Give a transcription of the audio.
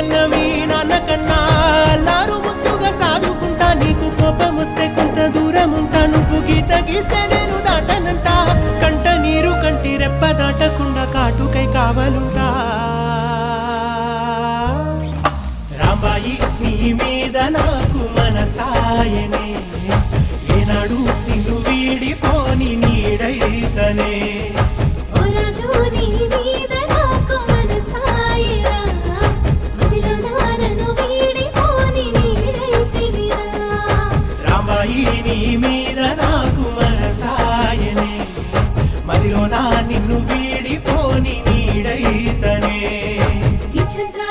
కన్న మీ నాన్న కన్నా. లారు ముద్దుగా సాదుకుంటా నీకు కోపం వస్తే కొంత దూరం ఉంటా నువ్వు గీత గీస్తే నేను దాటనంట. కంట నీరు కంటి రెప్ప దాటకుండా కాటుకై కావలుంటా. రాంబాయి నీ మీద నాకు మనసాయనే. ఏనాడు నిన్ను వీడిపోని రాంబాయి నీ మీద నాకు మనసాయనే. మదిలో నా నిన్ను వీడిపోని నీడైతనే. ఈ చంద్ర